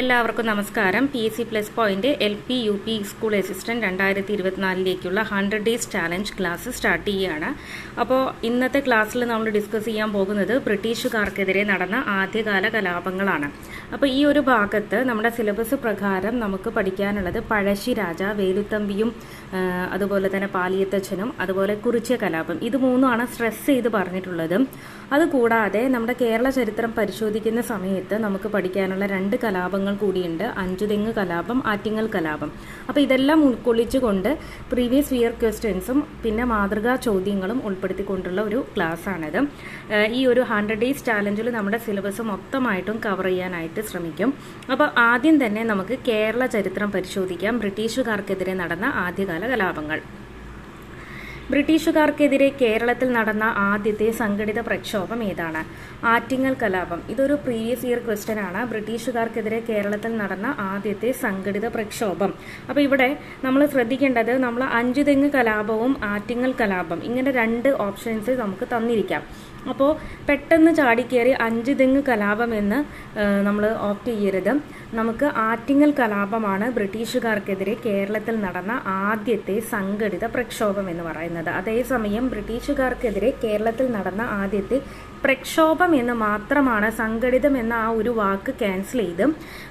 എല്ലാവർക്കും നമസ്കാരം. P S C plus point L P U P school assistant രണ്ടായിരത്തി ഇരുപത്തിനാലിലേക്കുള്ള hundred days challenge class start ചെയ്യുകയാണ് അപ്പോൾ ഇന്നത്തെ ക്ലാസ്സിൽ നമ്മൾ ഡിസ്കസ് ചെയ്യാൻ പോകുന്നത് ബ്രിട്ടീഷുകാർക്കെതിരെ നടന്ന ആദ്യകാല കലാപങ്ങളാണ്. അപ്പോൾ ഈ ഒരു ഭാഗത്ത് നമ്മുടെ സിലബസ് പ്രകാരം നമുക്ക് പഠിക്കാനുള്ളത് പഴശ്ശി രാജ വേലുത്തമ്പിയും അതുപോലെ തന്നെ പാലിയത്തച്ഛനും അതുപോലെ കുറിച്ച കലാപം. ഇത് മൂന്നുമാണ് സ്ട്രെസ് ചെയ്ത് പറഞ്ഞിട്ടുള്ളത്. അതുകൂടാതെ നമ്മുടെ കേരള ചരിത്രം പരിശോധിക്കുന്ന സമയത്ത് നമുക്ക് പഠിക്കാനുള്ള രണ്ട് കലാപങ്ങൾ കൂടിയുണ്ട്. അഞ്ചുതെങ്ങ് കലാപം ആറ്റിങ്ങൽ കലാപം. അപ്പോൾ ഇതെല്ലാം ഉൾക്കൊള്ളിച്ചുകൊണ്ട് പ്രീവിയസ് ഇയർ ക്വസ്റ്റ്യൻസും പിന്നെ മാതൃകാ ചോദ്യങ്ങളും ഉൾപ്പെടുത്തിക്കൊണ്ടുള്ള ഒരു ക്ലാസ്സാണിത്. ഈ ഒരു ഹൺഡ്രഡ് ഡേയ്സ് ചാലഞ്ചിൽ നമ്മുടെ സിലബസ് മൊത്തമായിട്ടും കവർ ചെയ്യാനായിട്ട് ശ്രമിക്കും. അപ്പോൾ ആദ്യം തന്നെ നമുക്ക് കേരള ചരിത്രം പരിശോധിക്കാം. ബ്രിട്ടീഷുകാർക്കെതിരെ നടന്ന ആദ്യകാല കലാപങ്ങൾ. ബ്രിട്ടീഷുകാർക്കെതിരെ കേരളത്തിൽ നടന്ന ആദ്യത്തെ സംഘടിത പ്രക്ഷോഭം ഏതാണ്? ആറ്റിങ്ങൽ കലാപം. ഇതൊരു പ്രീവിയസ് ഇയർ ക്വസ്റ്റ്യൻ ആണ്. ബ്രിട്ടീഷുകാർക്കെതിരെ കേരളത്തിൽ നടന്ന ആദ്യത്തെ സംഘടിത പ്രക്ഷോഭം. അപ്പോൾ ഇവിടെ നമ്മൾ ശ്രദ്ധിക്കേണ്ടത് നമ്മൾ അഞ്ചുതെങ്ങ് കലാപവും ആറ്റിങ്ങൽ കലാപം ഇങ്ങനെ രണ്ട് ഓപ്ഷൻസ് നമുക്ക് തന്നിരിക്കാം. അപ്പോൾ പെട്ടെന്ന് ചാടിക്കേറി അഞ്ചു തെങ്ങ് കലാപം എന്ന് നമ്മൾ ഓപ്റ്റ് ചെയ്യരുത്. നമുക്ക് ആറ്റിങ്ങൽ കലാപമാണ് ബ്രിട്ടീഷുകാർക്കെതിരെ കേരളത്തിൽ നടന്ന ആദ്യത്തെ സംഘടിത പ്രക്ഷോഭം എന്ന് പറയുന്നത്. അതേസമയം ബ്രിട്ടീഷുകാർക്കെതിരെ കേരളത്തിൽ നടന്ന ആദ്യത്തെ പ്രക്ഷോഭം എന്ന് മാത്രമാണ് സംഘടിതം എന്ന ആ ഒരു വാക്ക് ക്യാൻസൽ ചെയ്ത്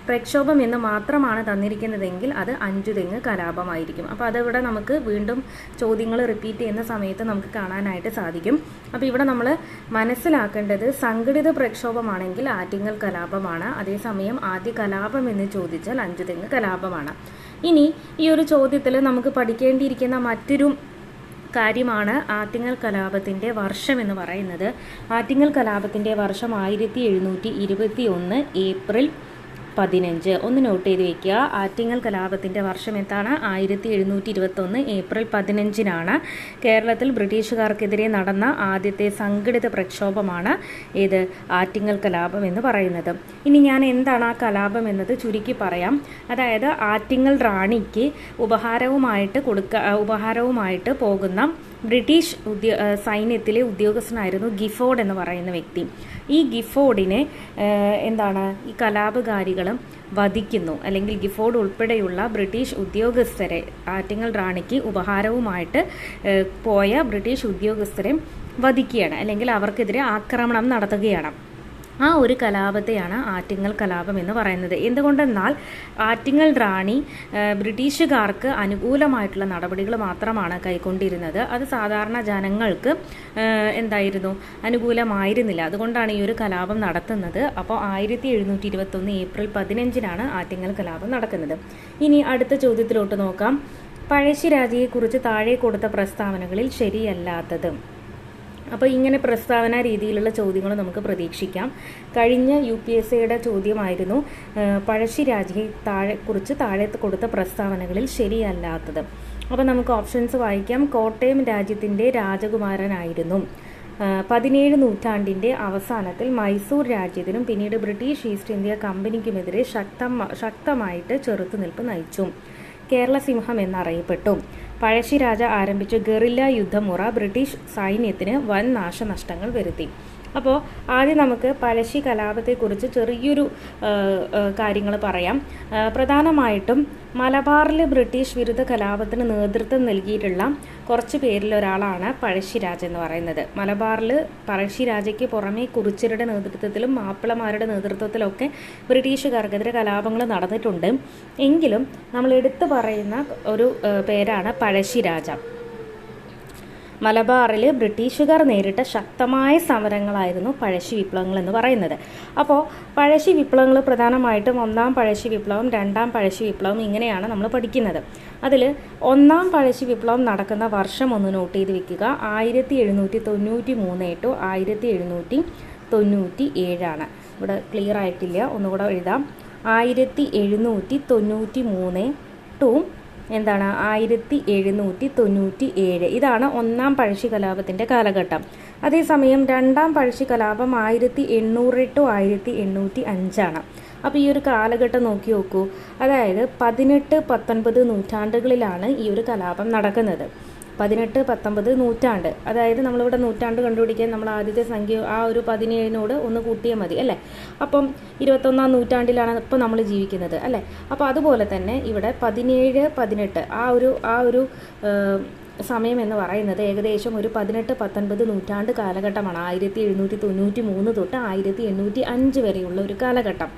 പ്രക്ഷോഭം എന്ന് മാത്രമാണ് തന്നിരിക്കുന്നതെങ്കിൽ അത് അഞ്ചു തെങ്ങ് കലാപമായിരിക്കും. അപ്പോൾ അതിവിടെ നമുക്ക് വീണ്ടും ചോദ്യങ്ങൾ റിപ്പീറ്റ് ചെയ്യുന്ന സമയത്ത് നമുക്ക് കാണാനായിട്ട് സാധിക്കും. അപ്പോൾ ഇവിടെ നമ്മൾ മനസ്സിലാക്കേണ്ടത് സംഘടിത പ്രക്ഷോഭമാണെങ്കിൽ ആറ്റിങ്ങൽ കലാപമാണ്. അതേസമയം ആദ്യ കലാപം എന്ന് ചോദിച്ചാൽ അഞ്ചു തെങ്ങ് കലാപമാണ്. ഇനി ഈ ഒരു ചോദ്യത്തിൽ നമുക്ക് പഠിക്കേണ്ടിയിരിക്കുന്ന മറ്റൊരു കാര്യമാണ് ആറ്റിങ്ങൽ കലാപത്തിന്റെ വർഷം എന്ന് പറയുന്നത്. ആറ്റിങ്ങൽ കലാപത്തിന്റെ വർഷം ആയിരത്തി എഴുന്നൂറ്റി ഇരുപത്തി ഒന്ന് ഏപ്രിൽ പതിനഞ്ച്. ഒന്ന് നോട്ട് ചെയ്ത് വയ്ക്കുക ആറ്റിങ്ങൽ കലാപത്തിന്റെ വർഷം എന്താണ്? ആയിരത്തി എഴുന്നൂറ്റി ഇരുപത്തൊന്ന് ഏപ്രിൽ പതിനഞ്ചിനാണ്. കേരളത്തിൽ ബ്രിട്ടീഷുകാർക്കെതിരെ നടന്ന ആദ്യത്തെ സംഘടിത പ്രക്ഷോഭമാണ് ഏത്? ആറ്റിങ്ങൽ കലാപം എന്ന് പറയുന്നത്. ഇനി ഞാൻ എന്താണ് ആ കലാപം എന്നത് ചുരുക്കി പറയാം. അതായത് ആറ്റിങ്ങൽ റാണിക്ക് ഉപഹാരവുമായിട്ട് കൊടുക്ക ഉപഹാരവുമായിട്ട് പോകുന്ന ബ്രിട്ടീഷ് ഉദ്യോ സൈന്യത്തിലെ ഉദ്യോഗസ്ഥനായിരുന്നു ഗിഫോർഡ് എന്ന് പറയുന്ന വ്യക്തി. ഈ ഗിഫോർഡിനെ എന്താണ് ഈ കലാപകാരികളും വധിക്കുന്നു. അല്ലെങ്കിൽ ഗിഫോർഡ് ഉൾപ്പെടെയുള്ള ബ്രിട്ടീഷ് ഉദ്യോഗസ്ഥരെ ആറ്റിങ്ങൽ റാണിക്ക് ഉപഹാരവുമായിട്ട് പോയ ബ്രിട്ടീഷ് ഉദ്യോഗസ്ഥരെ വധിക്കുകയാണ്. അല്ലെങ്കിൽ അവർക്കെതിരെ ആക്രമണം നടത്തുകയാണ്. ആ ഒരു കലാപത്തെയാണ് ആറ്റിങ്ങൽ കലാപം എന്ന് പറയുന്നത്. എന്തുകൊണ്ടെന്നാൽ ആറ്റിങ്ങൽ റാണി ബ്രിട്ടീഷുകാർക്ക് അനുകൂലമായിട്ടുള്ള നടപടികൾ മാത്രമാണ് കൈക്കൊണ്ടിരുന്നത്. അത് സാധാരണ ജനങ്ങൾക്ക് എന്തായിരുന്നു? അനുകൂലമായിരുന്നില്ല. അതുകൊണ്ടാണ് ഈ ഒരു കലാപം നടത്തുന്നത്. അപ്പോൾ ആയിരത്തി എഴുന്നൂറ്റി ഇരുപത്തൊന്ന് ഏപ്രിൽ പതിനഞ്ചിനാണ് ആറ്റിങ്ങൽ കലാപം നടക്കുന്നത്. ഇനി അടുത്ത ചോദ്യത്തിലോട്ട് നോക്കാം. പഴശ്ശിരാജയെക്കുറിച്ച് താഴെ കൊടുത്ത പ്രസ്താവനകളിൽ ശരിയല്ലാത്തത്. അപ്പോൾ ഇങ്ങനെ പ്രസ്താവന രീതിയിലുള്ള ചോദ്യങ്ങൾ നമുക്ക് പ്രതീക്ഷിക്കാം. കഴിഞ്ഞ യു പി എസ് സിയുടെ ചോദ്യമായിരുന്നു പഴശ്ശി പഴശ്ശിരാജയെ താഴെ കുറിച്ച് താഴെ കൊടുത്ത പ്രസ്താവനകളിൽ ശരിയല്ലാത്തത്. അപ്പോൾ നമുക്ക് ഓപ്ഷൻസ് വായിക്കാം. കോട്ടയം രാജ്യത്തിന്റെ രാജകുമാരനായിരുന്നു. പതിനേഴ് നൂറ്റാണ്ടിന്റെ അവസാനത്തിൽ മൈസൂർ രാജ്യത്തിനും പിന്നീട് ബ്രിട്ടീഷ് ഈസ്റ്റ് ഇന്ത്യ കമ്പനിക്കുമെതിരെ ശക്തം ശക്തമായിട്ട് ചെറുത്തുനിൽപ്പ് നയിച്ചു. കേരള സിംഹം എന്നറിയപ്പെട്ടു. പഴശ്ശിരാജ ആരംഭിച്ച ഗറില്ല യുദ്ധമുറ ബ്രിട്ടീഷ് സൈന്യത്തിന് വൻ നാശനഷ്ടങ്ങൾ വരുത്തി. അപ്പോൾ ആദ്യം നമുക്ക് പഴശ്ശി കലാപത്തെക്കുറിച്ച് ചെറിയൊരു കാര്യങ്ങൾ പറയാം. പ്രധാനമായിട്ടും മലബാറിലെ ബ്രിട്ടീഷ് വിരുദ്ധ കലാപത്തിന് നേതൃത്വം നൽകിയിട്ടുള്ള കുറച്ച് പേരിൽ ഒരാളാണ് പഴശ്ശിരാജ എന്ന് പറയുന്നത്. മലബാറിൽ പഴശ്ശിരാജയ്ക്ക് പുറമേ കുറിച്യരുടെ നേതൃത്വത്തിലും മാപ്പിളമാരുടെ നേതൃത്വത്തിലൊക്കെ ബ്രിട്ടീഷുകാർക്കെതിരെ കലാപങ്ങൾ നടന്നിട്ടുണ്ട്. എങ്കിലും നമ്മൾ എടുത്തു പറയുന്ന ഒരു പേരാണ് പഴശ്ശിരാജ മലബാറിൽ ബ്രിട്ടീഷുകാർ നേരിട്ട ശക്തമായ സമരങ്ങളായിരുന്നു പഴശ്ശി വിപ്ലവങ്ങൾ എന്ന് പറയുന്നത്. അപ്പോൾ പഴശ്ശി വിപ്ലവങ്ങൾ പ്രധാനമായിട്ടും ഒന്നാം പഴശ്ശി വിപ്ലവം രണ്ടാം പഴശ്ശി വിപ്ലവം ഇങ്ങനെയാണ് നമ്മൾ പഠിക്കുന്നത്. അതിൽ ഒന്നാം പഴശ്ശി വിപ്ലവം നടക്കുന്ന വർഷം ഒന്ന് നോട്ട് ചെയ്ത് വെക്കുക. ആയിരത്തി എഴുന്നൂറ്റി തൊണ്ണൂറ്റി മൂന്ന് ടു ആയിരത്തി എഴുന്നൂറ്റി തൊണ്ണൂറ്റി ഏഴാണ് ഇവിടെ ക്ലിയർ ആയിട്ടില്ല. ഒന്നുകൂടെ എഴുതാം. ആയിരത്തി എഴുന്നൂറ്റി തൊണ്ണൂറ്റി മൂന്ന് ടു എന്താണ് ആയിരത്തി എഴുന്നൂറ്റി തൊണ്ണൂറ്റി ഏഴ് ഇതാണ് ഒന്നാം പഴശ്ശി കലാപത്തിന്റെ കാലഘട്ടം. അതേസമയം രണ്ടാം പഴശ്ശി കലാപം ആയിരത്തി എണ്ണൂറ് ടു ആയിരത്തി എണ്ണൂറ്റി അഞ്ചാണ്. അപ്പോൾ ഈ ഒരു കാലഘട്ടം നോക്കി നോക്കൂ. അതായത് പതിനെട്ട് പത്തൊൻപത് നൂറ്റാണ്ടുകളിലാണ് ഈ ഒരു കലാപം നടക്കുന്നത്. പതിനെട്ട് പത്തൊമ്പത് നൂറ്റാണ്ട്. അതായത് നമ്മളിവിടെ നൂറ്റാണ്ട് കണ്ടുപിടിക്കാൻ നമ്മൾ ആദ്യത്തെ സംഖ്യ ആ ഒരു പതിനേഴിനോട് ഒന്ന് കൂട്ടിയാൽ മതി അല്ലേ? അപ്പം ഇരുപത്തൊന്നാം നൂറ്റാണ്ടിലാണ് ഇപ്പോൾ നമ്മൾ ജീവിക്കുന്നത് അല്ലേ? അപ്പോൾ അതുപോലെ തന്നെ ഇവിടെ പതിനേഴ് പതിനെട്ട് ആ ഒരു ആ ഒരു സമയം എന്ന് പറയുന്നത് ഏകദേശം ഒരു പതിനെട്ട് പത്തൊൻപത് നൂറ്റാണ്ട് കാലഘട്ടമാണ്. ആയിരത്തി എഴുന്നൂറ്റി തൊണ്ണൂറ്റി മൂന്ന് തൊട്ട് ആയിരത്തി എണ്ണൂറ്റി അഞ്ച് വരെയുള്ള ഒരു കാലഘട്ടം.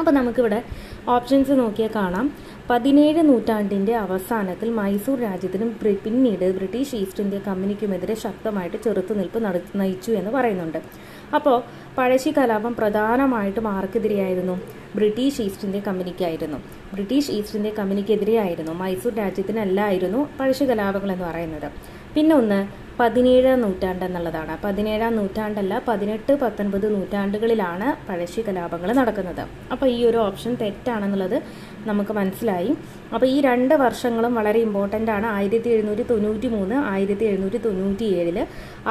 അപ്പോൾ നമുക്കിവിടെ ഓപ്ഷൻസ് നോക്കിയാൽ കാണാം. പതിനേഴ് നൂറ്റാണ്ടിന്റെ അവസാനത്തിൽ മൈസൂർ രാജ്യത്തിനും പിന്നീട് ബ്രിട്ടീഷ് ഈസ്റ്റ് ഇന്ത്യ കമ്പനിക്കുമെതിരെ ശക്തമായിട്ട് ചെറുത്തുനിൽപ്പ് നട നയിച്ചു എന്ന് പറയുന്നുണ്ട്. അപ്പോൾ പഴശ്ശി കലാപം പ്രധാനമായിട്ടും ആർക്കെതിരെയായിരുന്നു ബ്രിട്ടീഷ് ഈസ്റ്റ് ഇന്ത്യ കമ്പനിക്കായിരുന്നു. ബ്രിട്ടീഷ് ഈസ്റ്റ് ഇന്ത്യ കമ്പനിക്കെതിരെയായിരുന്നു മൈസൂർ രാജ്യത്തിനല്ലായിരുന്നു പഴശ്ശി കലാപങ്ങൾ എന്ന് പറയുന്നത്. പിന്നെ ഒന്ന് പതിനേഴാം നൂറ്റാണ്ട് എന്നുള്ളതാണ്. പതിനേഴാം നൂറ്റാണ്ടല്ല പതിനെട്ട് പത്തൊൻപത് നൂറ്റാണ്ടുകളിലാണ് പഴശ്ശി കലാപങ്ങൾ നടക്കുന്നത്. അപ്പോൾ ഈ ഒരു ഓപ്ഷൻ തെറ്റാണെന്നുള്ളത് നമുക്ക് മനസ്സിലായി. അപ്പോൾ ഈ രണ്ട് വർഷങ്ങളും വളരെ ഇമ്പോർട്ടന്റ് ആണ്. ആയിരത്തി എഴുന്നൂറ്റി തൊണ്ണൂറ്റി മൂന്ന് ആയിരത്തി എഴുന്നൂറ്റി തൊണ്ണൂറ്റി ഏഴിൽ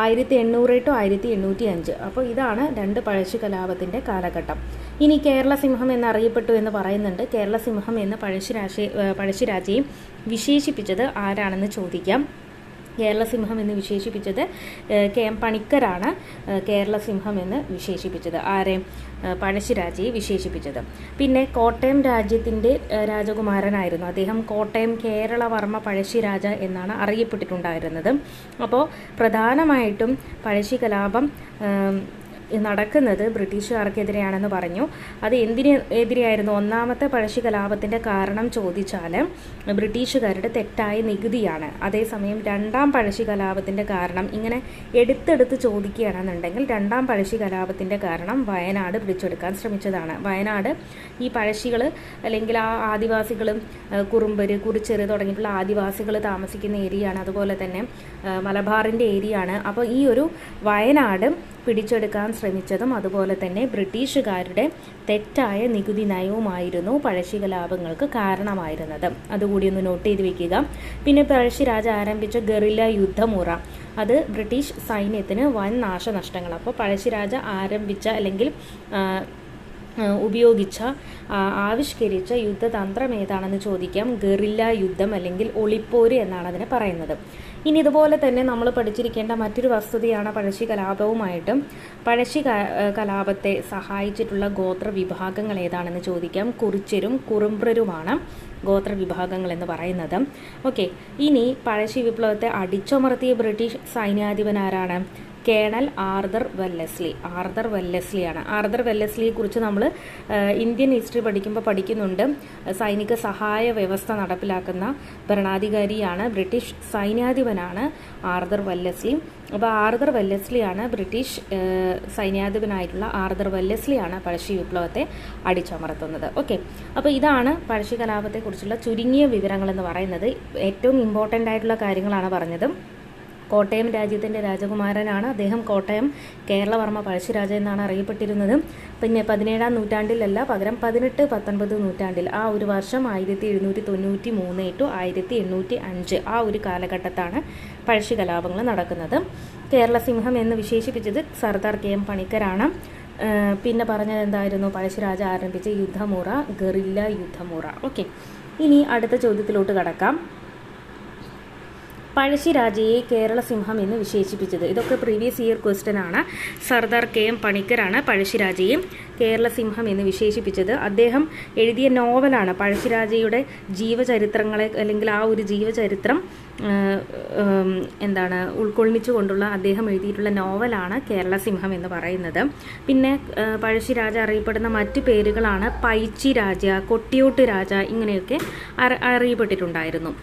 ആയിരത്തി എണ്ണൂറ് ടു ആയിരത്തി എണ്ണൂറ്റി അഞ്ച് അപ്പോൾ ഇതാണ് രണ്ട് പഴശ്ശി കലാപത്തിന്റെ കാലഘട്ടം. ഇനി കേരള സിംഹം എന്നറിയപ്പെട്ടു എന്ന് പറയുന്നുണ്ട്. കേരള സിംഹം എന്ന് പഴശ്ശിരാശി പഴശ്ശിരാജയും വിശേഷിപ്പിച്ചത് ആരാണെന്ന് ചോദിക്കാം. കേരള സിംഹം എന്ന് വിശേഷിപ്പിച്ചത് കെ എം പണിക്കരാണ് കേരളസിംഹം കേരള സിംഹം എന്ന് വിശേഷിപ്പിച്ചത് ആരെ ഏഹ്, പഴശ്ശിരാജയെ വിശേഷിപ്പിച്ചത്. പിന്നെ കോട്ടയം രാജ്യത്തിന്റെ രാജകുമാരനായിരുന്നു. അദ്ദേഹം കോട്ടയം കേരളവർമ്മ പഴശ്ശിരാജ എന്നാണ് അറിയപ്പെട്ടിട്ടുണ്ടായിരുന്നത്. അപ്പോൾ പ്രധാനമായിട്ടും പഴശ്ശി കലാപം നടക്കുന്നത് ബ്രിട്ടീഷുകാർക്കെതിരെയാണെന്ന് പറഞ്ഞു. അത് എന്തിന് എതിരെയായിരുന്നു? ഒന്നാമത്തെ പഴശ്ശി കലാപത്തിന്റെ കാരണം ചോദിച്ചാൽ ബ്രിട്ടീഷുകാരുടെ തെറ്റായ നികുതിയാണ്. അതേസമയം രണ്ടാം പഴശ്ശി കലാപത്തിന്റെ കാരണം ഇങ്ങനെ എടുത്തെടുത്ത് ചോദിക്കുകയാണെന്നുണ്ടെങ്കിൽ രണ്ടാം പഴശ്ശി കലാപത്തിന്റെ കാരണം വയനാട് പിടിച്ചെടുക്കാൻ ശ്രമിച്ചതാണ്. വയനാട് ഈ പഴശ്ശികൾ അല്ലെങ്കിൽ ആ ആദിവാസികളും കുറുമ്പര് കുറിച്ചെറ് തുടങ്ങിയിട്ടുള്ള ആദിവാസികൾ താമസിക്കുന്ന ഏരിയയാണ്. അതുപോലെ തന്നെ മലബാറിന്റെ ഏരിയയാണ്. അപ്പോൾ ഈ ഒരു വയനാട് പിടിച്ചെടുക്കാൻ ശ്രമിച്ചതും അതുപോലെ തന്നെ ബ്രിട്ടീഷുകാരുടെ തെറ്റായ നികുതി നയവുമായിരുന്നു പഴശ്ശി കലാപങ്ങൾക്ക് കാരണമായിരുന്നത്. അതുകൂടി ഒന്ന് നോട്ട് ചെയ്ത് വെക്കുക. പിന്നെ പഴശ്ശിരാജ ആരംഭിച്ച ഗറില്ല യുദ്ധമുറ. അത് ബ്രിട്ടീഷ് സൈന്യത്തിന് വൻ നാശനഷ്ടങ്ങൾ അപ്പോൾ പഴശ്ശിരാജ ആരംഭിച്ച അല്ലെങ്കിൽ ഉപയോഗിച്ച ആവിഷ്കരിച്ച യുദ്ധതന്ത്രം ഏതാണെന്ന് ചോദിക്കാം. ഗറില്ല യുദ്ധം അല്ലെങ്കിൽ ഒളിപ്പോര് എന്നാണ് അതിനെ പറയുന്നത്. ഇനി ഇതുപോലെ തന്നെ നമ്മൾ പഠിച്ചിരിക്കേണ്ട മറ്റൊരു വസ്തുതയാണ് പഴശ്ശി കലാപവുമായിട്ട്. പഴശ്ശി കലാപത്തെ സഹായിച്ചിട്ടുള്ള ഗോത്ര വിഭാഗങ്ങൾ ഏതാണെന്ന് ചോദിക്കാം. കുറിച്യരും കുറുമ്പ്രരുമാണ്. ഗോത്ര വിഭാഗങ്ങൾ എന്ന് പറയുന്നത്. ഓക്കെ ഇനി പഴശ്ശി വിപ്ലവത്തെ അടിച്ചമർത്തിയ ബ്രിട്ടീഷ് സൈന്യാധിപൻ ആരാണ് കേണൽ ആർദർ വെല്ലസ്ലി. ആർദർ വെല്ലസ്ലിയാണ്. ആർദർ വെല്ലസ്ലിയെ കുറിച്ച് നമ്മൾ ഇന്ത്യൻ ഹിസ്റ്ററി പഠിക്കുമ്പോൾ പഠിക്കുന്നുണ്ട്. സൈനിക സഹായ വ്യവസ്ഥ നടപ്പിലാക്കുന്ന ഭരണാധികാരിയാണ് ബ്രിട്ടീഷ് സൈന്യാധിപനാണ് ആർദർ വെല്ലസ്ലി. അപ്പോൾ ആർദർ വെല്ലസ്ലിയാണ് ബ്രിട്ടീഷ് സൈന്യാധിപനായിട്ടുള്ള ആർദർ വെല്ലസ്ലിയാണ് പഴശ്ശി വിപ്ലവത്തെ അടിച്ചമർത്തുന്നത്. ഓക്കെ. അപ്പോൾ ഇതാണ് പഴശ്ശി കലാപത്തെക്കുറിച്ചുള്ള ചുരുങ്ങിയ വിവരങ്ങൾ എന്ന് പറയുന്നത്. ഏറ്റവും ഇമ്പോർട്ടന്റ് ആയിട്ടുള്ള കാര്യങ്ങളാണ് പറഞ്ഞത്. കോട്ടയം രാജ്യത്തിന്റെ രാജകുമാരനാണ്. അദ്ദേഹം കോട്ടയം കേരളവർമ്മ പഴശ്ശിരാജ എന്നാണ് അറിയപ്പെട്ടിരുന്നത്. പിന്നെ പതിനേഴാം നൂറ്റാണ്ടിലല്ല പകരം പതിനെട്ട് പത്തൊൻപത് നൂറ്റാണ്ടിൽ ആ ഒരു വർഷം ആയിരത്തി എഴുന്നൂറ്റി തൊണ്ണൂറ്റി മൂന്ന് ടു ആയിരത്തി എണ്ണൂറ്റി അഞ്ച് ആ ഒരു കാലഘട്ടത്താണ് പഴശ്ശി കലാപങ്ങൾ നടക്കുന്നത്. കേരള സിംഹം എന്ന് വിശേഷിപ്പിച്ചത് സർദാർ കെ എം പണിക്കരാണ്. പിന്നെ പറഞ്ഞത് എന്തായിരുന്നു? പഴശ്ശിരാജ ആരംഭിച്ച യുദ്ധമുറ ഗറില്ല യുദ്ധമുറ. ഓക്കെ. ഇനി അടുത്ത ചോദ്യത്തിലോട്ട് കടക്കാം. പഴശ്ശിരാജയെ കേരള സിംഹം എന്ന് വിശേഷിപ്പിച്ചത്. ഇതൊക്കെ പ്രീവിയസ് ഇയർ ക്വസ്റ്റ്യൻ ആണ്. സർദാർ കെ എം പണിക്കരാണ് പഴശ്ശിരാജയെ കേരള സിംഹം എന്ന് വിശേഷിപ്പിച്ചത്. അദ്ദേഹം എഴുതിയ നോവലാണ് പഴശ്ശിരാജയുടെ ജീവചരിത്രങ്ങളെ അല്ലെങ്കിൽ ആ ഒരു ജീവചരിത്രം എന്താണ് ഉൾക്കൊള്ളിച്ചു എന്താണ് ഉൾക്കൊള്ളിച്ചുകൊണ്ടുള്ള അദ്ദേഹം എഴുതിയിട്ടുള്ള നോവലാണ് കേരള സിംഹം എന്ന് പറയുന്നത്. പിന്നെ പഴശ്ശിരാജ അറിയപ്പെടുന്ന മറ്റു പേരുകളാണ് പൈച്ചി രാജ കൊട്ടിയോട്ട് രാജ ഇങ്ങനെയൊക്കെ അറിയപ്പെട്ടിട്ടുണ്ടായിരുന്നു.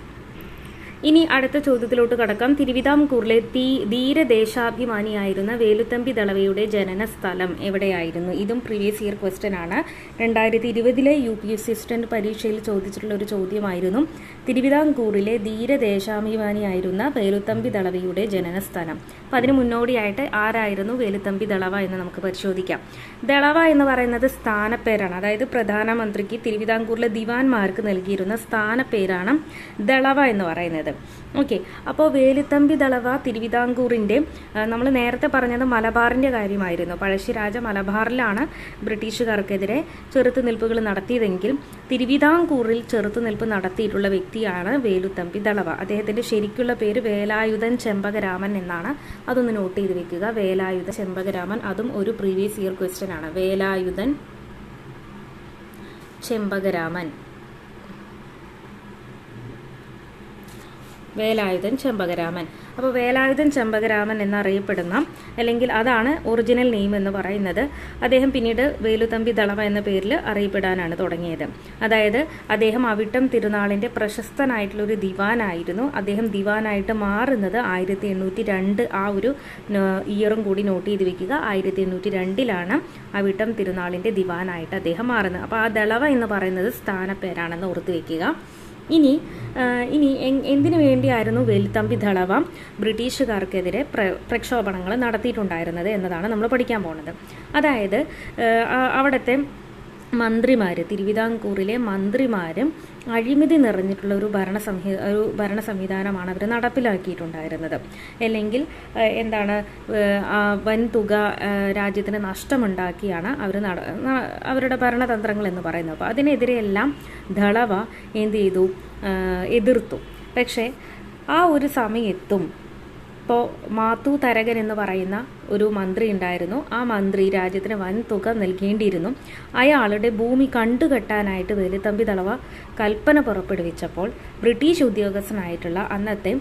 ഇനി അടുത്ത ചോദ്യത്തിലോട്ട് കടക്കാം. തിരുവിതാംകൂറിലെ തീ ധീരദേശാഭിമാനിയായിരുന്ന വേലുത്തമ്പി ദളവയുടെ ജനന സ്ഥലം എവിടെയായിരുന്നു? ഇതും പ്രീവിയസ് ഇയർ ക്വസ്റ്റ്യൻ ആണ്. രണ്ടായിരത്തി ഇരുപതിലെ യു പി എസ് അസിസ്റ്റന്റ് പരീക്ഷയിൽ ചോദിച്ചിട്ടുള്ള ഒരു ചോദ്യമായിരുന്നു. തിരുവിതാംകൂറിലെ ധീരദേശാഭിമാനിയായിരുന്ന വേലുത്തമ്പി ദളവയുടെ ജനന സ്ഥലം അപ്പം അതിന് മുന്നോടിയായിട്ട് ആരായിരുന്നു വേലുത്തമ്പി ദളവ എന്ന് നമുക്ക് പരിശോധിക്കാം. ദളവ എന്ന് പറയുന്നത് സ്ഥാനപ്പേരാണ്. അതായത് പ്രധാനമന്ത്രിക്ക് തിരുവിതാംകൂറിലെ ദിവാൻമാർക്ക് നൽകിയിരുന്ന സ്ഥാനപ്പേരാണ് ദളവ എന്ന് പറയുന്നത്. ഓക്കെ. അപ്പോൾ വേലുത്തമ്പി ദളവ തിരുവിതാംകൂറിന്റെ നമ്മൾ നേരത്തെ പറഞ്ഞത് മലബാറിന്റെ കാര്യമായിരുന്നു. പഴശ്ശിരാജ മലബാറിലാണ് ബ്രിട്ടീഷുകാർക്കെതിരെ ചെറുത്തുനിൽപ്പുകൾ നടത്തിയതെങ്കിൽ തിരുവിതാംകൂറിൽ ചെറുത്തുനിൽപ്പ് നടത്തിയിട്ടുള്ള വ്യക്തിയാണ് വേലുത്തമ്പി ദളവ. അദ്ദേഹത്തിന്റെ ശരിക്കുള്ള പേര് വേലായുധൻ ചെമ്പകരാമൻ എന്നാണ്. അതൊന്ന് നോട്ട് ചെയ്ത് വെക്കുക. വേലായുധ ചെമ്പകരാമൻ അതും ഒരു പ്രീവിയസ് ഇയർ ക്വസ്റ്റ്യൻ ആണ്. വേലായുധൻ ചെമ്പകരാമൻ. വേലായുധൻ ചെമ്പകരാമൻ. അപ്പോൾ വേലായുധൻ ചെമ്പകരാമൻ എന്നറിയപ്പെടുന്ന അല്ലെങ്കിൽ അതാണ് ഒറിജിനൽ നെയിം എന്ന് പറയുന്നത്. അദ്ദേഹം പിന്നീട് വേലുതമ്പി ദളവ എന്ന പേരിൽ അറിയപ്പെടാനാണ് തുടങ്ങിയത്. അതായത് അദ്ദേഹം അവിട്ടം തിരുനാളിന്റെ പ്രശസ്തനായിട്ടുള്ള ഒരു ദിവാനായിരുന്നു. അദ്ദേഹം ദിവാനായിട്ട് മാറുന്നത് ആയിരത്തി എണ്ണൂറ്റി രണ്ട് ആ ഒരു ഇയറും കൂടി നോട്ട് ചെയ്ത് വെക്കുക ആയിരത്തി എണ്ണൂറ്റി രണ്ടിലാണ് അവിട്ടം തിരുനാളിന്റെ ദിവാനായിട്ട് അദ്ദേഹം മാറുന്നത്. അപ്പോൾ ആ ദളവ എന്ന് പറയുന്നത് സ്ഥാനപ്പേരാണെന്ന് ഓർത്ത് വെക്കുക. ഇനി ഇനി എന്തിനു വേണ്ടിയായിരുന്നു വെൽത്തമ്പി ദളവ ബ്രിട്ടീഷുകാർക്കെതിരെ പ്ര പ്രക്ഷോഭണങ്ങൾ നടത്തിയിട്ടുണ്ടായിരുന്നത് എന്നതാണ് നമ്മൾ പഠിക്കാൻ പോകുന്നത് അതായത് അവിടുത്തെ മന്ത്രിമാർ തിരുവിതാംകൂറിലെ മന്ത്രിമാരും അഴിമതി നിറഞ്ഞിട്ടുള്ള ഒരു ഭരണ സംഹി ഒരു ഭരണ സംവിധാനമാണ് അവർ നടപ്പിലാക്കിയിട്ടുണ്ടായിരുന്നത്. അല്ലെങ്കിൽ എന്താണ് വൻ തുക രാജ്യത്തിന് നഷ്ടമുണ്ടാക്കിയാണ് അവർ നട അവരുടെ ഭരണതന്ത്രങ്ങൾ എന്ന് പറയുന്നത്. അപ്പോൾ അതിനെതിരെയെല്ലാം ധളവ എന്ത് ചെയ്തു? എതിർത്തു. പക്ഷേ ആ ഒരു സമയത്തും ഇപ്പോൾ മാത്തു തരകൻ എന്ന് പറയുന്ന ഒരു മന്ത്രി ഉണ്ടായിരുന്നു. ആ മന്ത്രി രാജ്യത്തിന് വൻ തുക നൽകേണ്ടിയിരുന്നു. അയാളുടെ ഭൂമി കണ്ടുകെട്ടാനായിട്ട് വേലുത്തമ്പി തളവ കൽപ്പന പുറപ്പെടുവിച്ചപ്പോൾ ബ്രിട്ടീഷ് ഉദ്യോഗസ്ഥനായിട്ടുള്ള അന്നത്തെ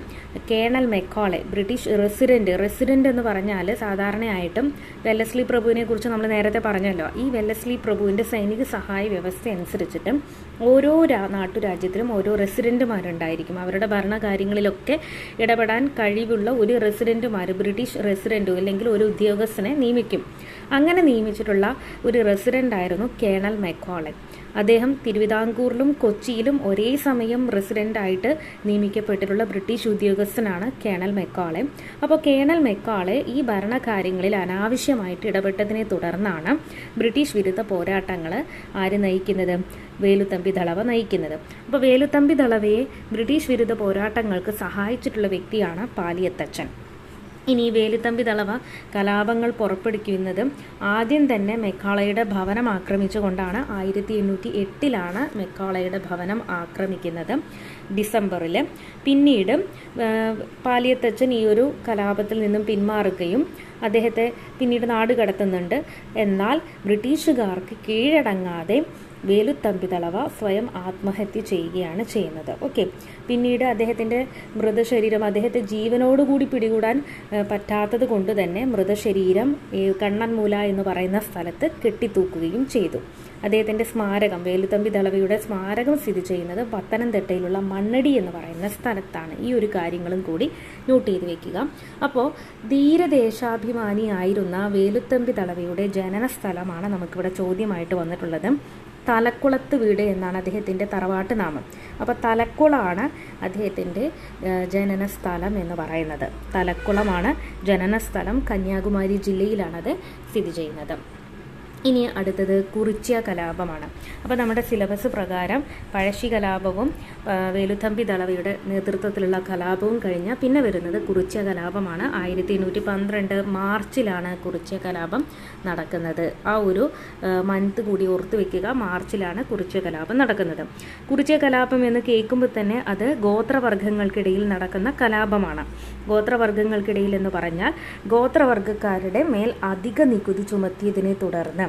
colonel Macaulay British resident resident എന്ന് പറഞ്ഞാൽ സാധാരണയായിട്ടും വെല്ലസ്ലി പ്രഭുവിനെ കുറിച്ച് നമ്മൾ നേരത്തെ പറഞ്ഞല്ലോ. ഈ വെല്ലസ്ലി പ്രഭുവിന്റെ സൈനിക സഹായ വ്യവസ്ഥ അനുസരിച്ചിട്ട് ഓരോ നാട്ടുരാജ്യത്തിലും ഓരോ റെസിഡന്റുമാരുണ്ടായിരിക്കും അവരുടെ ഭരണകാര്യങ്ങളിലൊക്കെ ഇടപെടാൻ കഴിവുള്ള ഒരു റെസിഡന്റുമാർ ബ്രിട്ടീഷ് റെസിഡന്റോ അല്ലെങ്കിൽ ഒരു ഉദ്യോഗസ്ഥനെ നിയമിക്കും. അങ്ങനെ നിയമിച്ചിട്ടുള്ള ഒരു റെസിഡന്റായിരുന്നു കേണൽ മെക്കോളെ അദ്ദേഹം തിരുവിതാംകൂറിലും കൊച്ചിയിലും ഒരേ സമയം റെസിഡന്റായിട്ട് നിയമിക്കപ്പെട്ടിട്ടുള്ള ബ്രിട്ടീഷ് ഉദ്യോഗസ്ഥനാണ് കേണൽ മെക്കാളെ. അപ്പോൾ കേണൽ മെക്കാളെ ഈ ഭരണകാര്യങ്ങളിൽ അനാവശ്യമായിട്ട് ഇടപെട്ടതിനെ തുടർന്നാണ് ബ്രിട്ടീഷ് വിരുദ്ധ പോരാട്ടങ്ങൾ ആര് നയിക്കുന്നത്? വേലുത്തമ്പി ദളവ നയിക്കുന്നത്. അപ്പോൾ വേലുത്തമ്പി ദളവയെ ബ്രിട്ടീഷ് വിരുദ്ധ പോരാട്ടങ്ങൾക്ക് സഹായിച്ചിട്ടുള്ള വ്യക്തിയാണ് പാലിയത്തച്ഛൻ. ഇനി വേലുത്തമ്പി തളവ കലാപങ്ങൾ പുറപ്പെടുവിക്കുന്നത് ആദ്യം തന്നെ മെക്കാളയുടെ ഭവനം ആക്രമിച്ചുകൊണ്ടാണ് ആയിരത്തി എണ്ണൂറ്റി എട്ടിലാണ് മെക്കാളയുടെ ഭവനം ആക്രമിക്കുന്നത് ഡിസംബറിൽ പിന്നീട് പാലിയത്തച്ഛൻ ഈ ഒരു കലാപത്തിൽ നിന്നും പിന്മാറുകയും അദ്ദേഹത്തെ പിന്നീട് നാട് കടത്തുന്നുണ്ട് എന്നാൽ ബ്രിട്ടീഷുകാർക്ക് കീഴടങ്ങാതെ വേലുത്തമ്പി തളവ സ്വയം ആത്മഹത്യ ചെയ്യുകയാണ് ചെയ്യുന്നത്. ഓക്കെ പിന്നീട് അദ്ദേഹത്തിന്റെ മൃതശരീരം അദ്ദേഹത്തെ ജീവനോടുകൂടി പിടികൂടാൻ പറ്റാത്തത് കൊണ്ട് തന്നെ മൃതശരീരം കണ്ണൻമൂല എന്ന് പറയുന്ന സ്ഥലത്ത് കെട്ടിത്തൂക്കുകയും ചെയ്തു. അദ്ദേഹത്തിന്റെ സ്മാരകം വേലുത്തമ്പി തളവയുടെ സ്മാരകം സ്ഥിതി ചെയ്യുന്നത് പത്തനംതിട്ടയിലുള്ള മണ്ണടി എന്ന് പറയുന്ന സ്ഥലത്താണ്. ഈ ഒരു കാര്യങ്ങളും കൂടി നോട്ട് ചെയ്ത് വെക്കുക. അപ്പോൾ ധീരദേശാഭിമാനിയായിരുന്ന വേലുത്തമ്പി തളവയുടെ ജനന സ്ഥലമാണ് നമുക്കിവിടെ ചോദ്യമായിട്ട് വന്നിട്ടുള്ളത്. തലക്കുളത്ത് വീട് എന്നാണ് അദ്ദേഹത്തിന്റെ തറവാട്ട് നാമം. അപ്പോൾ തലക്കുളമാണ് അദ്ദേഹത്തിന്റെ ജനന സ്ഥലം എന്ന് പറയുന്നത്. തലക്കുളമാണ് ജനന സ്ഥലം കന്യാകുമാരി ജില്ലയിലാണത് സ്ഥിതി ചെയ്യുന്നത്. ഇനി അടുത്തത് കുറിച്യ കലാപമാണ്. അപ്പോൾ നമ്മുടെ സിലബസ് പ്രകാരം പഴശ്ശി കലാപവും വേലുത്തമ്പി ദളവയുടെ നേതൃത്വത്തിലുള്ള കലാപവും കഴിഞ്ഞാൽ പിന്നെ വരുന്നത് കുറിച്യ കലാപമാണ്. ആയിരത്തി എണ്ണൂറ്റി പന്ത്രണ്ട് മാർച്ചിലാണ് കുറിച്യ കലാപം നടക്കുന്നത്. ആ ഒരു മന്ത് കൂടി ഓർത്ത് വെക്കുക മാർച്ചിലാണ് കുറിച്യ കലാപം നടക്കുന്നത്. കുറിച്യ കലാപം എന്ന് കേൾക്കുമ്പോൾ തന്നെ അത് ഗോത്രവർഗങ്ങൾക്കിടയിൽ നടക്കുന്ന കലാപമാണ്. ഗോത്രവർഗങ്ങൾക്കിടയിൽ എന്ന് പറഞ്ഞാൽ ഗോത്രവർഗക്കാരുടെ മേൽ അധിക നികുതി ചുമത്തിയതിനെ തുടർന്ന്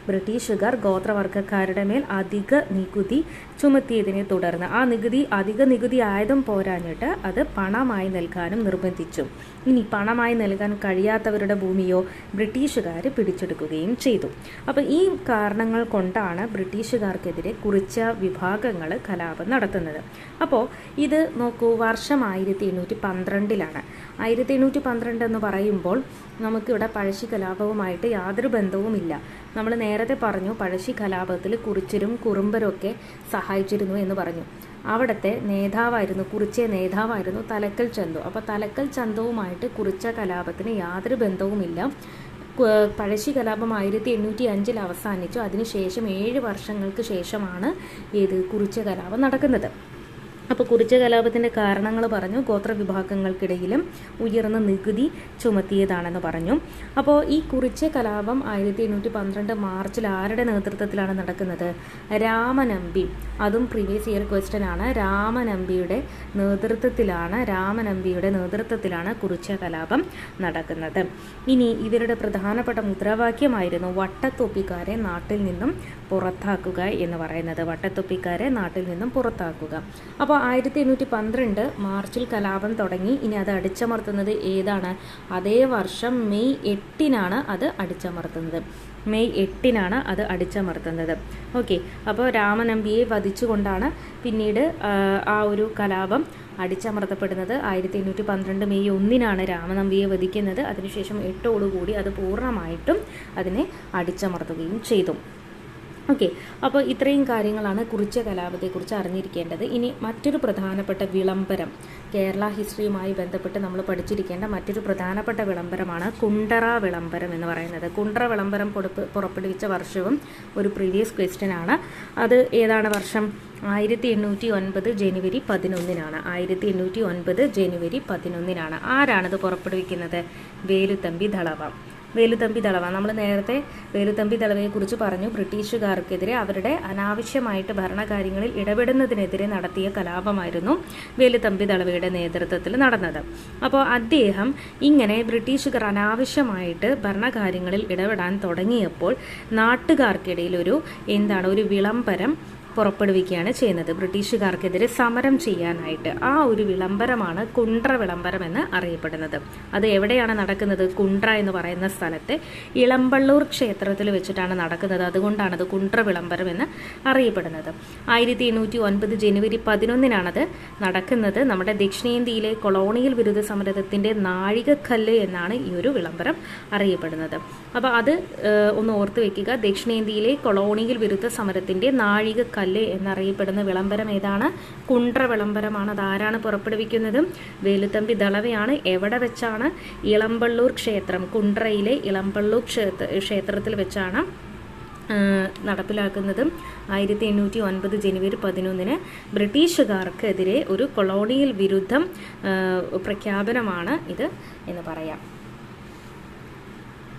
ബ്രിട്ടീഷുകാർ ഗോത്രവർഗക്കാരുടെ മേൽ അധിക നികുതി ചുമത്തിയതിനെ തുടർന്ന് ആ നികുതി അധിക നികുതി ആയതും പോരാഞ്ഞിട്ട് അത് പണമായി നൽകാനും നിർബന്ധിച്ചു. ഇനി പണമായി നൽകാൻ കഴിയാത്തവരുടെ ഭൂമിയോ ബ്രിട്ടീഷുകാർ പിടിച്ചെടുക്കുകയും ചെയ്തു. അപ്പോൾ ഈ കാരണങ്ങൾ കൊണ്ടാണ് ബ്രിട്ടീഷുകാർക്കെതിരെ കുറിച്ച വിഭാഗങ്ങൾ കലാപം നടത്തുന്നത്. അപ്പോൾ ഇത് നോക്കൂ വർഷം ആയിരത്തി എണ്ണൂറ്റി പന്ത്രണ്ടിലാണ് ആയിരത്തി എണ്ണൂറ്റി പന്ത്രണ്ട് എന്ന് പറയുമ്പോൾ നമുക്കിവിടെ പഴശ്ശി കലാപവുമായിട്ട് യാതൊരു ബന്ധവുമില്ല. നമ്മൾ നേരത്തെ പറഞ്ഞു പഴശ്ശി കലാപത്തിൽ കുറിച്ചരും കുറുമ്പരൊക്കെ സഹായിച്ചിരുന്നു എന്ന് പറഞ്ഞു. അവിടുത്തെ നേതാവായിരുന്നു കുറിച്ച നേതാവായിരുന്നു തലക്കൽ ചന്തു. അപ്പോൾ തലക്കൽ ചന്തവുമായിട്ട് കുറിച്ച കലാപത്തിന് യാതൊരു ബന്ധവുമില്ല. പഴശ്ശി കലാപം ആയിരത്തി എണ്ണൂറ്റി അഞ്ചിൽ അവസാനിച്ചു. അതിനുശേഷം ഏഴ് വർഷങ്ങൾക്ക് ശേഷമാണ് ഏത് കുറിച്ച കലാപം നടക്കുന്നത്. അപ്പോൾ കുറിച്ച കലാപത്തിന്റെ കാരണങ്ങൾ പറഞ്ഞു ഗോത്ര വിഭാഗങ്ങൾക്കിടയിലും ഉയർന്ന നികുതി ചുമത്തിയതാണെന്ന് പറഞ്ഞു. അപ്പോൾ ഈ കുറിച്ച കലാപം ആയിരത്തി എണ്ണൂറ്റി പന്ത്രണ്ട് മാർച്ചിൽ ആരുടെ നേതൃത്വത്തിലാണ് നടക്കുന്നത്? രാമനമ്പി. അതും പ്രീവിയസ് ഇയർ ക്വസ്റ്റ്യൻ ആണ്. രാമനമ്പിയുടെ നേതൃത്വത്തിലാണ് രാമനമ്പിയുടെ നേതൃത്വത്തിലാണ് കുറിച്ച കലാപം നടക്കുന്നത്. ഇനി ഇവരുടെ പ്രധാനപ്പെട്ട മുദ്രാവാക്യമായിരുന്നു വട്ടത്തൊപ്പിക്കാരെ നാട്ടിൽ നിന്നും പുറത്താക്കുക എന്ന് പറയുന്നത് വട്ടത്തൊപ്പിക്കാരെ നാട്ടിൽ നിന്നും പുറത്താക്കുക. അപ്പോൾ ആയിരത്തി എണ്ണൂറ്റി പന്ത്രണ്ട് മാർച്ചിൽ കലാപം തുടങ്ങി. ഇനി അത് അടിച്ചമർത്തുന്നത് ഏതാണ്? അതേ വർഷം മെയ് എട്ടിനാണ് അത് അടിച്ചമർത്തുന്നത്. മെയ് എട്ടിനാണ് അത് അടിച്ചമർത്തുന്നത്. ഓക്കെ. അപ്പോൾ രാമനമ്പിയെ വധിച്ചുകൊണ്ടാണ് പിന്നീട് ആ, ഒരു കലാപം അടിച്ചമർത്തപ്പെടുന്നത്. ആയിരത്തി എണ്ണൂറ്റി പന്ത്രണ്ട് മെയ് ഒന്നിനാണ് രാമനമ്പിയെ വധിക്കുന്നത്. അതിനുശേഷം എട്ടോടുകൂടി അത് പൂർണമായിട്ടും അതിനെ അടിച്ചമർത്തുകയും ചെയ്തു. ഓക്കെ അപ്പോൾ ഇത്രയും കാര്യങ്ങളാണ് കുറിച്ച കലാപത്തെക്കുറിച്ച് അറിഞ്ഞിരിക്കേണ്ടത്. ഇനി മറ്റൊരു പ്രധാനപ്പെട്ട വിളംബരം. കേരള ഹിസ്റ്ററിയുമായി ബന്ധപ്പെട്ട് നമ്മൾ പഠിച്ചിരിക്കേണ്ട മറ്റൊരു പ്രധാനപ്പെട്ട വിളംബരമാണ് കുണ്ടറ വിളംബരം എന്ന് പറയുന്നത്. കുണ്ടറ വിളംബരം പുറപ്പെടുവിച്ച വർഷവും ഒരു പ്രീവിയസ് ക്വസ്റ്റ്യൻ ആണ്. അത് ഏതാണ് വർഷം? ആയിരത്തി എണ്ണൂറ്റി ഒൻപത് ജനുവരി പതിനൊന്നിനാണ്. ആയിരത്തി എണ്ണൂറ്റി ഒൻപത് ജനുവരി പതിനൊന്നിനാണ്. ആരാണത് പുറപ്പെടുവിക്കുന്നത്? വേലുത്തമ്പി ദളവ. വേലുത്തമ്പി ദളവ. നമ്മൾ നേരത്തെ വേലുത്തമ്പി ദളവയെക്കുറിച്ച് പറഞ്ഞു. ബ്രിട്ടീഷുകാർക്കെതിരെ അവരുടെ അനാവശ്യമായിട്ട് ഭരണകാര്യങ്ങളിൽ ഇടപെടുന്നതിനെതിരെ നടത്തിയ കലാപമായിരുന്നു വേലുത്തമ്പി ദളവയുടെ നേതൃത്വത്തിൽ നടന്നത്. അപ്പോൾ അദ്ദേഹം ഇങ്ങനെ ബ്രിട്ടീഷുകാർ അനാവശ്യമായിട്ട് ഭരണകാര്യങ്ങളിൽ ഇടപെടാൻ തുടങ്ങിയപ്പോൾ നാട്ടുകാർക്കിടയിൽ ഒരു എന്താണ് ഒരു വിളംബരം പുറപ്പെടുവിക്കുകയാണ് ചെയ്യുന്നത്. ബ്രിട്ടീഷുകാർക്കെതിരെ സമരം ചെയ്യാനായിട്ട് ആ ഒരു വിളംബരമാണ് കുണ്ട്ര വിളംബരം എന്ന് അറിയപ്പെടുന്നത്. അത് എവിടെയാണ് നടക്കുന്നത്? കുണ്ട്ര എന്ന് പറയുന്ന സ്ഥലത്തെ ഇളമ്പള്ളൂർ ക്ഷേത്രത്തിൽ വെച്ചിട്ടാണ് നടക്കുന്നത്. അതുകൊണ്ടാണ് അത് കുണ്ട്ര വിളംബരം എന്ന് അറിയപ്പെടുന്നത്. ആയിരത്തി എണ്ണൂറ്റി ഒൻപത് ജനുവരി പതിനൊന്നിനാണത് നടക്കുന്നത്. നമ്മുടെ ദക്ഷിണേന്ത്യയിലെ കൊളോണിയൽ വിരുദ്ധ സമരത്തിന്റെ നാഴികക്കല്ല് എന്നാണ് ഈ ഒരു വിളംബരം അറിയപ്പെടുന്നത്. അപ്പോൾ അത് ഒന്ന് ഓർത്ത് വെക്കുക. ദക്ഷിണേന്ത്യയിലെ കൊളോണിയൽ വിരുദ്ധ സമരത്തിന്റെ നാഴികക്കല്ല് എന്നറിയപ്പെടുന്ന വിളംബരം ഏതാണ്? കുണ്ട്ര വിളംബരമാണ്. അതാരാണ് പുറപ്പെടുവിക്കുന്നത്? വേലുത്തമ്പി ദളവയാണ്. എവിടെ വെച്ചാണ്? ഇളമ്പള്ളൂർ ക്ഷേത്രം. കുണ്ട്രയിലെ ഇളമ്പള്ളൂർ ക്ഷേത്ര ക്ഷേത്രത്തിൽ വെച്ചാണ് നടപ്പിലാക്കുന്നതും. ആയിരത്തി എണ്ണൂറ്റി ഒൻപത് ജനുവരി പതിനൊന്നിന് ബ്രിട്ടീഷുകാർക്കെതിരെ ഒരു കൊളോണിയൽ വിരുദ്ധം പ്രഖ്യാപനമാണ് ഇത് എന്ന് പറയാം.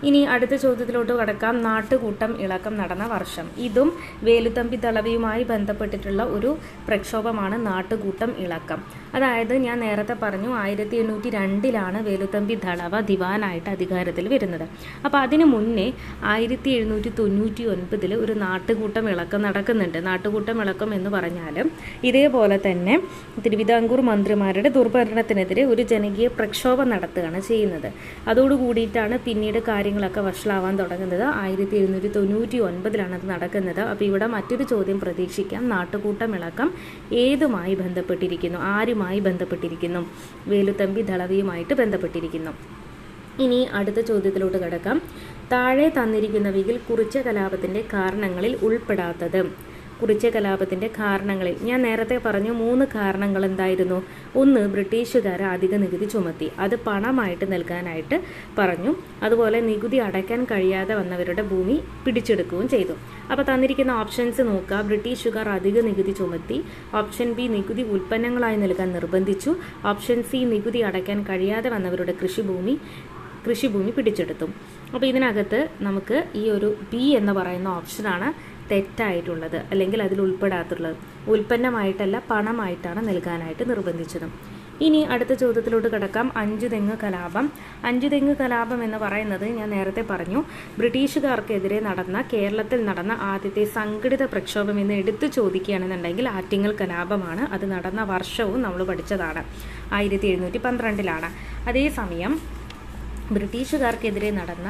ഇനി അടുത്ത ചോദ്യത്തിലോട്ട് കടക്കാം. നാട്ടുകൂട്ടം ഇളക്കം നടന്ന വർഷം. ഇതും വേലുത്തമ്പി തളവിയുമായി ബന്ധപ്പെട്ടിട്ടുള്ള ഒരു പ്രക്ഷോഭമാണ് നാട്ടുകൂട്ടം ഇളക്കം. അതായത് ഞാൻ നേരത്തെ പറഞ്ഞു ആയിരത്തി എണ്ണൂറ്റി രണ്ടിലാണ് വേലുത്തമ്പി ദളവ ദിവാനായിട്ട് അധികാരത്തിൽ വരുന്നത്. അപ്പോൾ അതിനു മുന്നേ ആയിരത്തി എഴുന്നൂറ്റി തൊണ്ണൂറ്റി ഒൻപതിൽ ഒരു നാട്ടുകൂട്ടം ഇളക്കം നടക്കുന്നുണ്ട്. നാട്ടുകൂട്ടം ഇളക്കം എന്ന് പറഞ്ഞാൽ ഇതേപോലെ തന്നെ തിരുവിതാംകൂർ മന്ത്രിമാരുടെ ദുർഭരണത്തിനെതിരെ ഒരു ജനകീയ പ്രക്ഷോഭം നടത്തുകയാണ് ചെയ്യുന്നത്. അതോടുകൂടിയിട്ടാണ് പിന്നീട് കാര്യങ്ങളൊക്കെ വഷളാവാൻ തുടങ്ങുന്നത് ആയിരത്തി എഴുന്നൂറ്റി തൊണ്ണൂറ്റി ഒൻപതിലാണ് അത് നടക്കുന്നത്. അപ്പോൾ ഇവിടെ മറ്റൊരു ചോദ്യം പ്രതീക്ഷിക്കാം. നാട്ടുകൂട്ടം ഇളക്കം ഏതുമായി ബന്ധപ്പെട്ടിരിക്കുന്നു? ആരുമായി ബന്ധപ്പെട്ടിരിക്കുന്നു? വേലുത്തമ്പി ദളവിയുമായിട്ട് ബന്ധപ്പെട്ടിരിക്കുന്നു. ഇനി അടുത്ത ചോദ്യത്തിലോട്ട് കിടക്കാം. താഴെ തന്നിരിക്കുന്നവയിൽ കുറിച്ച കലാപത്തിന്റെ കാരണങ്ങളിൽ ഉൾപ്പെടാത്തത്. കുറിച്ച കലാപത്തിന്റെ കാരണങ്ങളിൽ ഞാൻ നേരത്തെ പറഞ്ഞു മൂന്ന് കാരണങ്ങൾ എന്തായിരുന്നു ഒന്ന് ബ്രിട്ടീഷുകാർ അധിക നികുതി ചുമത്തി. അത് പണമായിട്ട് നൽകാനായിട്ട് പറഞ്ഞു. അതുപോലെ നികുതി അടയ്ക്കാൻ കഴിയാതെ വന്നവരുടെ ഭൂമി പിടിച്ചെടുക്കുകയും ചെയ്തു. അപ്പോൾ തന്നിരിക്കുന്ന ഓപ്ഷൻസ് നോക്കുക. ബ്രിട്ടീഷുകാർ അധിക നികുതി ചുമത്തി. ഓപ്ഷൻ ബി നികുതി ഉൽപ്പന്നങ്ങളായി നൽകാൻ നിർബന്ധിച്ചു. ഓപ്ഷൻ സി നികുതി അടയ്ക്കാൻ കഴിയാതെ വന്നവരുടെ കൃഷിഭൂമി കൃഷിഭൂമി പിടിച്ചെടുത്തു. അപ്പോൾ ഇതിനകത്ത് നമുക്ക് ഈ ഒരു ബി എന്ന് പറയുന്ന ഓപ്ഷനാണ് തെറ്റായിട്ടുള്ളത് അല്ലെങ്കിൽ അതിൽ ഉൾപ്പെടാത്തുള്ളത്. ഉൽപ്പന്നമായിട്ടല്ല പണമായിട്ടാണ് നൽകാനായിട്ട് നിർബന്ധിച്ചതും. ഇനി അടുത്ത ചോദ്യത്തിലോട്ട് കിടക്കാം. അഞ്ചു തെങ്ങ് കലാപം. അഞ്ചു തെങ്ങ് കലാപം എന്ന് പറയുന്നത് ഞാൻ നേരത്തെ പറഞ്ഞു ബ്രിട്ടീഷുകാർക്കെതിരെ നടന്ന കേരളത്തിൽ നടന്ന ആദ്യത്തെ സംഘടിത പ്രക്ഷോഭം എന്ന് എടുത്തു ചോദിക്കുകയാണെന്നുണ്ടെങ്കിൽ ആറ്റിങ്ങൽ കലാപമാണ്. അത് നടന്ന വർഷവും നമ്മൾ പഠിച്ചതാണ്. ആയിരത്തി എഴുന്നൂറ്റി പന്ത്രണ്ടിലാണ്. അതേസമയം ബ്രിട്ടീഷുകാർക്കെതിരെ നടന്ന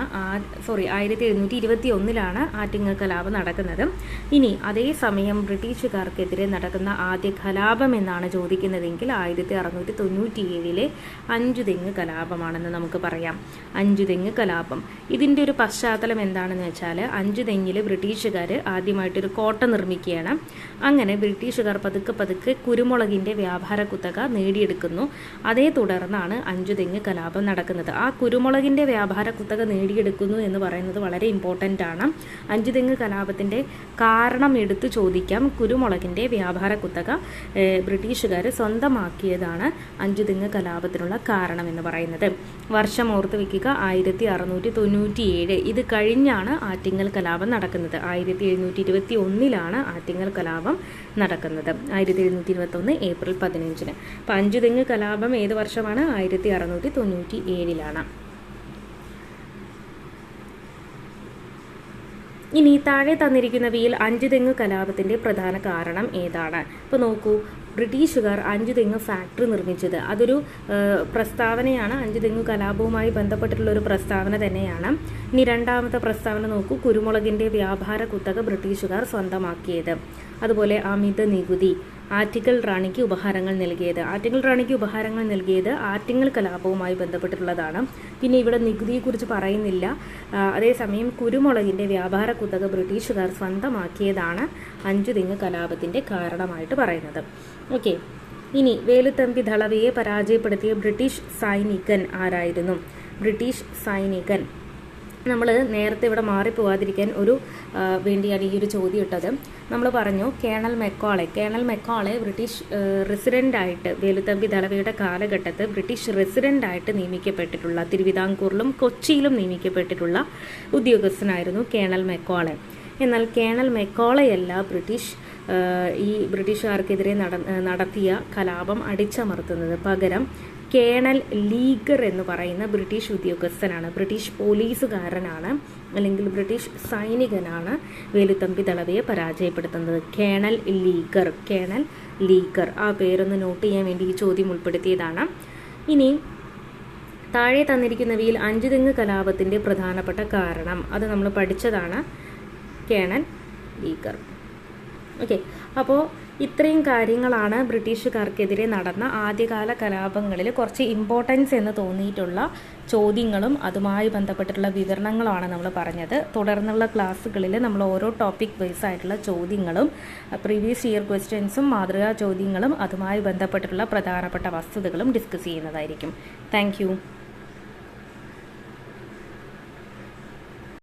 സോറി ആയിരത്തി എഴുന്നൂറ്റി ഇരുപത്തി ഒന്നിലാണ് ആറ്റിങ്ങൽ കലാപം നടക്കുന്നത്. ഇനി അതേസമയം ബ്രിട്ടീഷുകാർക്കെതിരെ നടക്കുന്ന ആദ്യ കലാപം എന്നാണ് ചോദിക്കുന്നതെങ്കിൽ ആയിരത്തി അറുന്നൂറ്റി തൊണ്ണൂറ്റി ഏഴിലെ അഞ്ചു തെങ്ങ് കലാപമാണെന്ന് നമുക്ക് പറയാം. അഞ്ചു തെങ്ങ് കലാപം. ഇതിന്റെ ഒരു പശ്ചാത്തലം എന്താണെന്ന് വെച്ചാൽ അഞ്ചു തെങ്ങിൽ ബ്രിട്ടീഷുകാർ ആദ്യമായിട്ടൊരു കോട്ട നിർമ്മിക്കുകയാണ്. അങ്ങനെ ബ്രിട്ടീഷുകാർ പതുക്കെ പതുക്കെ കുരുമുളകിന്റെ വ്യാപാര കുത്തക നേടിയെടുക്കുന്നു. അതേ തുടർന്നാണ് അഞ്ചു തെങ്ങ് കലാപം നടക്കുന്നത്. ആ കുരുമുളക് കുരുമുളകിന്റെ വ്യാപാര കുത്തക നേടിയെടുക്കുന്നു എന്ന് പറയുന്നത് വളരെ ഇമ്പോർട്ടന്റ് ആണ്. അഞ്ചുതെങ്ങ് കലാപത്തിന്റെ കാരണം എടുത്തു ചോദിക്കാം. കുരുമുളകിന്റെ വ്യാപാര കുത്തക ബ്രിട്ടീഷുകാർ സ്വന്തമാക്കിയതാണ് അഞ്ചുതെങ്ങ് കലാപത്തിനുള്ള കാരണം എന്ന് പറയുന്നത്. വർഷം ഓർത്ത് വയ്ക്കുക ആയിരത്തി അറുന്നൂറ്റി തൊണ്ണൂറ്റി ഏഴ് ഇത് കഴിഞ്ഞാണ് ആറ്റിങ്ങൽ കലാപം നടക്കുന്നത്. ആയിരത്തി എഴുന്നൂറ്റി ഇരുപത്തി ഒന്നിലാണ് ആറ്റിങ്ങൽ കലാപം നടക്കുന്നത്. ആയിരത്തി എഴുന്നൂറ്റി ഇരുപത്തി ഒന്ന് ഏപ്രിൽ പതിനഞ്ചിന്. അപ്പം അഞ്ചുതെങ്ങ് കലാപം ഏത് വർഷമാണ്? ആയിരത്തി അറുന്നൂറ്റി തൊണ്ണൂറ്റി ഏഴിലാണ് ഇനി താഴെ തന്നിരിക്കുന്നവയിൽ അഞ്ചു തെങ്ങ് കലാപത്തിന്റെ പ്രധാന കാരണം ഏതാണ്? ഇപ്പോൾ നോക്കൂ ബ്രിട്ടീഷുകാർ അഞ്ചുതെങ്ങ് ഫാക്ടറി നിർമ്മിച്ചത്. അതൊരു പ്രസ്താവനയാണ്. അഞ്ചുതെങ്ങ് കലാപവുമായി ബന്ധപ്പെട്ടിട്ടുള്ള ഒരു പ്രസ്താവന തന്നെയാണ്. ഇനി രണ്ടാമത്തെ പ്രസ്താവന നോക്കൂ കുരുമുളകിന്റെ വ്യാപാര കുത്തക ബ്രിട്ടീഷുകാർ സ്വന്തമാക്കിയത്. അതുപോലെ അമിത നികുതി ആറ്റിക്കൽ റാണിക്ക് ഉപഹാരങ്ങൾ നൽകിയത്. ആറ്റിങ്ങൽ റാണിക്ക് ഉപഹാരങ്ങൾ നൽകിയത് ആറ്റിങ്ങൽ കലാപവുമായി ബന്ധപ്പെട്ടിട്ടുള്ളതാണ്. പിന്നെ ഇവിടെ നികുതിയെക്കുറിച്ച് പറയുന്നില്ല. അതേസമയം കുരുമുളകിന്റെ വ്യാപാര കുത്തക ബ്രിട്ടീഷുകാർ സ്വന്തമാക്കിയതാണ് അഞ്ചു തിങ്ങ് കലാപത്തിന്റെ കാരണമായിട്ട് പറയുന്നത്. ഓക്കെ. ഇനി വേലുത്തമ്പി ദളവയെ പരാജയപ്പെടുത്തിയ ബ്രിട്ടീഷ് സൈനികൻ ആരായിരുന്നു? ബ്രിട്ടീഷ് സൈനികൻ നമ്മൾ നേരത്തെ ഇവിടെ മാറിപ്പോവാതിരിക്കാൻ ഒരു വേണ്ടിയാണ് ഈ ഒരു ചോദ്യം ഇട്ടത്. നമ്മൾ പറഞ്ഞു colonel Macaulay. Colonel Macaulay British റെസിഡന്റായിട്ട് Velu Thampi ദളവയുടെ കാലഘട്ടത്ത് ബ്രിട്ടീഷ് റെസിഡന്റായിട്ട് നിയമിക്കപ്പെട്ടിട്ടുള്ള തിരുവിതാംകൂറിലും കൊച്ചിയിലും നിയമിക്കപ്പെട്ടിട്ടുള്ള ഉദ്യോഗസ്ഥനായിരുന്നു കേണൽ മെക്കോളെ. എന്നാൽ കേണൽ മെക്കോളയല്ല ബ്രിട്ടീഷ് ഈ ബ്രിട്ടീഷുകാർക്കെതിരെ നട നടത്തിയ കലാപം അടിച്ചമർത്തുന്നത്. പകരം കേണൽ ലീഗർ എന്ന് പറയുന്ന ബ്രിട്ടീഷ് ഉദ്യോഗസ്ഥനാണ്. ബ്രിട്ടീഷ് പോലീസുകാരനാണ്. അല്ലെങ്കിൽ ബ്രിട്ടീഷ് സൈനികനാണ് വേലുത്തമ്പി ദളവയെ പരാജയപ്പെടുത്തുന്നത്. Colonel Leger colonel Leger. ആ പേരൊന്ന് നോട്ട് ചെയ്യാൻ വേണ്ടി ഈ ചോദ്യം ഉൾപ്പെടുത്തിയതാണ്. ഇനി താഴെ തന്നിരിക്കുന്നവയിൽ അഞ്ചുതെങ്ങ് കലാപത്തിന്റെ പ്രധാനപ്പെട്ട കാരണം. അത് നമ്മൾ പഠിച്ചതാണ് കേണൽ ലീഗർ. ഓക്കെ അപ്പോൾ ഇത്രയും കാര്യങ്ങളാണ് ബ്രിട്ടീഷുകാർക്കെതിരെ നടന്ന ആദ്യകാല കലാപങ്ങളിൽ കുറച്ച് ഇമ്പോർട്ടൻസ് എന്ന് തോന്നിയിട്ടുള്ള ചോദ്യങ്ങളും അതുമായി ബന്ധപ്പെട്ടിട്ടുള്ള വിവരണങ്ങളുമാണ് നമ്മൾ പറഞ്ഞത്. തുടർന്നുള്ള ക്ലാസ്സുകളിൽ നമ്മൾ ഓരോ ടോപ്പിക് ബേസ് ആയിട്ടുള്ള ചോദ്യങ്ങളും പ്രീവിയസ് ഇയർ ക്വസ്റ്റ്യൻസും മാതൃകാ ചോദ്യങ്ങളും അതുമായി ബന്ധപ്പെട്ടിട്ടുള്ള പ്രധാനപ്പെട്ട വസ്തുതകളും ഡിസ്കസ് ചെയ്യുന്നതായിരിക്കും. താങ്ക്